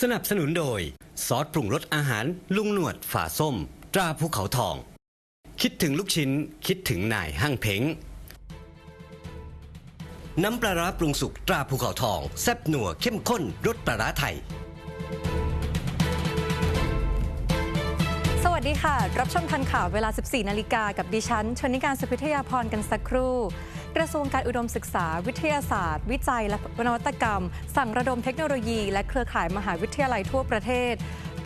สนับสนุนโดย ซอสปรุงรสอาหารลุงหนวดฝาส้ม ตราภูเขาทอง คิดถึงลูกชิ้นคิดถึงนายห้างเพ้งน้ำปลาร้าปรุงสุกตราภูเขาทอง แซ่บหนัวเข้มข้นรสปลาร้าไทย สวัสดีค่ะ รับชมทันข่าวเวลา 14 นาฬิกากับดิฉันชนิการสุพิทยาพรกันสักครู่ กระทรวงการอุดมศึกษา วิทยาศาสตร์ วิจัยและนวัตกรรม สั่งระดมเทคโนโลยี และเครือข่ายมหาวิทยาลัยทั่วประเทศ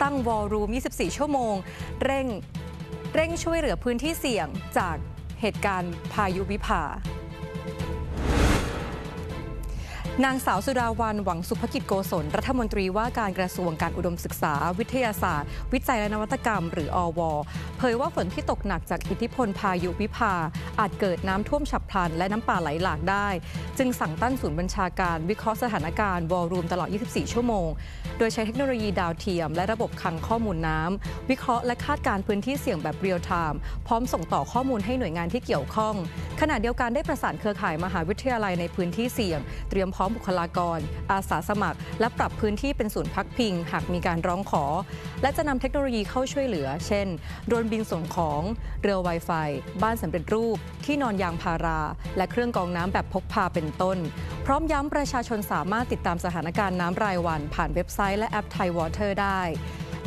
ตั้งวอลรูม 24 ชั่วโมง เร่งเร่งช่วยเหลือพื้นที่เสี่ยงจากเหตุการณ์พายุวิภา นางสาวสุดาวันหวังสุภกิจโกศล รัฐมนตรีว่าการกระทรวงการอุดมศึกษา วิทยาศาสตร์ วิจัยและนวัตกรรม หรืออว เผยว่าฝนที่ตกหนักจากอิทธิพลพายุวิภา อาจเกิดน้ำท่วมฉับพลัน และน้ำป่าไหลหลากได้ จึงสั่งตั้งศูนย์บัญชาการวิเคราะห์สถานการณ์วอลลุ่มตลอด 24 ชั่วโมง โดยใช้เทคโนโลยีดาวเทียม และระบบคลังข้อมูลน้ำวิเคราะห์และคาดการพื้นที่เสี่ยงแบบเรียลไทม์พร้อมส่งต่อข้อมูลให้หน่วยงานที่เกี่ยวข้อง ขณะเดียวกันได้ประสานเครือข่ายมหาวิทยาลัยในพื้นที่เสี่ยง เตรียมพร้อม้อมบุคลากร อาสาสมัคร และปรับพื้นที่เป็นศูนย์พักพิง หากมีการร้องขอ และจะนำเทคโนโลยีเข้าช่วยเหลือ เช่นโดรนบินส่งของ เรือ Wi-Fi บ้านสำเร็จรูป ที่นอนยางพารา และเครื่องกรองน้ำแบบพกพาเป็นต้น พร้อมย้ำประชาชนสามารถติดตามสถานการณ์น้ำรายวัน ผ่านเว็บไซต์และแอปไทยวอเตอร์ได้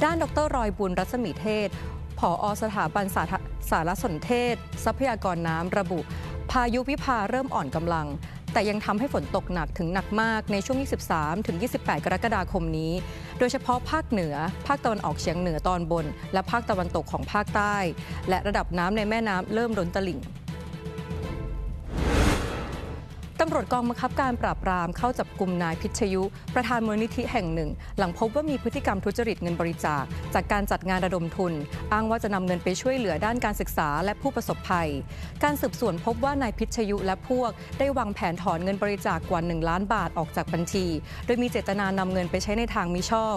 ด้านดรรอยบุญรัศมีเทศผอสถาบันสาสารสนเทศ ทรัพยากรน้ำระบุ พายุวิภาเริ่มอ่อนกำลัง แต่ยังทำให้ฝนตกหนักถึงหนักมากในช่วง 23 ถึง 28 กรกฎาคมนี้ โดยเฉพาะภาคเหนือ ภาคตะวันออกเฉียงเหนือตอนบน และภาคตะวันตกของภาคใต้ และระดับน้ำในแม่น้ำเริ่มล้นตลิ่ง ตำรวจกองบังคับการปราบปรามเข้าจับกลุ่มนายพิชยุ ประธานมูลนิธิแห่งหนึ่ง หลังพบว่ามีพฤติกรรมทุจริตเงินบริจาค จากการจัดงานระดมทุน อ้างว่าจะนำเงินไปช่วยเหลือด้านการศึกษาและผู้ประสบภัย การสืบสวนพบว่านายพิชยุและพวก ได้วางแผนถอนเงินบริจาคกว่า 1 ล้านบาทออกจากบัญชี โดยมีเจตนานำเงินไปใช้ในทางมิชอบ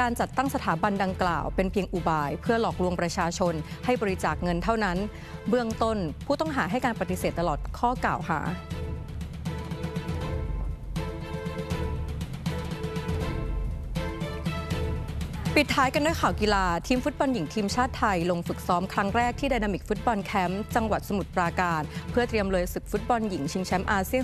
การจัดตั้งสถาบันดังกล่าวเป็นเพียงอุบาย เพื่อหลอกลวงประชาชน ให้บริจาคเงินเท่านั้น เบื้องต้นผู้ต้องหาให้การปฏิเสธตลอดข้อกล่าวหา ปิดท้ายกันด้วยข่าวกีฬาทีมฟุตบอลหญิงทีมชาติไทย ลงฝึกซ้อมครั้งแรกที่ไดนามิกฟุตบอลแคมป์จังหวัดสมุทรปราการ เพื่อเตรียมเลยศึกฟุตบอลหญิงชิงแชมป์อาเซียน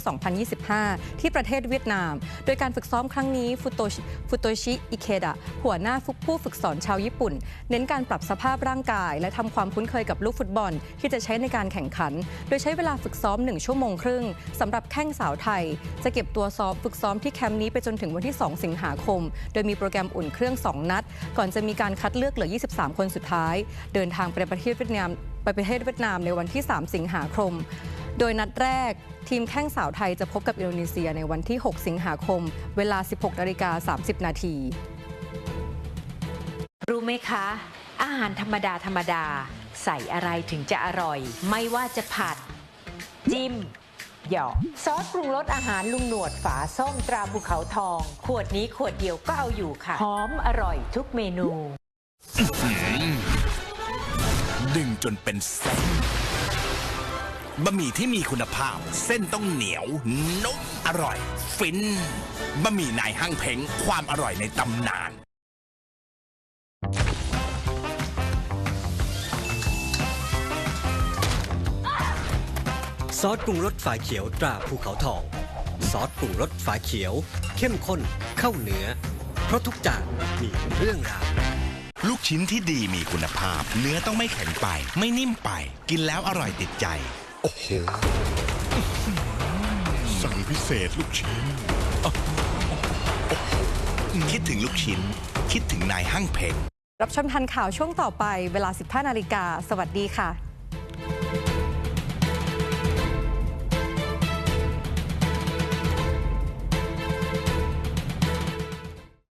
2025 ที่ประเทศเวียดนาม โดยการฝึกซ้อมครั้งนี้ฟุโตชิฟุโตชิอิเคดะหัวหน้าผู้ฝึกสอนชาวญี่ปุ่น เน้นการปรับสภาพร่างกาย และทำความคุ้นเคยกับลูกฟุตบอล ที่จะใช้ในการแข่งขัน โดยใช้เวลาฝึกซ้อม 1 ชั่วโมงครึ่งสำหรับแข้งสาวไทย จะเก็บตัวซ้อมฝึกซ้อมที่แคมป์นี้ไปจนถึงวันที่ 2 สิงหาคม โดยมีโปรแกรมอุ่นเครื่อง 2 นัดก่อนจะมีการคัดเลือกเหลือ 23 คนสุดท้าย เดินทางไปประเทศเวียดนามไปประเทศเวียดนามในวันที่ 3 สิงหาคม โดยนัดแรกทีมแข้งสาวไทยจะพบกับอินโดนีเซียในวันที่ 6 สิงหาคม เวลา 16นาฬิกา30 นาทีรู้ไหมคะ อาหารธรรมดาธรรมดา ใส่อะไรถึงจะอร่อย ไม่ว่าจะผัด จิ้ม หยอกซอสปรุงรสอาหารลุงหนวดฝาส้มตราภูเขาทอง ขวดนี้ขวดเดียวก็เอาอยู่ค่ะ หอมอร่อยทุกเมนูดึงจนเป็นเส้นบะหมี่ที่มีคุณภาพ เส้นต้องเหนียวนุ่มอร่อย ฟินบะหมี่นายห้างเพ้งความอร่อยในตำนาน ซอสปรุงรสฝาเขียวตราภูเขาทอง ซอสปรุงรสฝาเขียว เข้มข้นเข้าเนื้อ เพราะทุกจานมีเรื่องราวลูกชิ้นที่ดีมีคุณภาพ เนื้อต้องไม่แข็งไป ไม่นิ่มไป กินแล้วอร่อยติดใจ โอ้โห สั่งพิเศษลูกชิ้น คิดถึงลูกชิ้น คิดถึงนายห้างเพ้งรับชมทันข่าวช่วงต่อไปเวลา 15 นาฬิกา สวัสดีค่ะ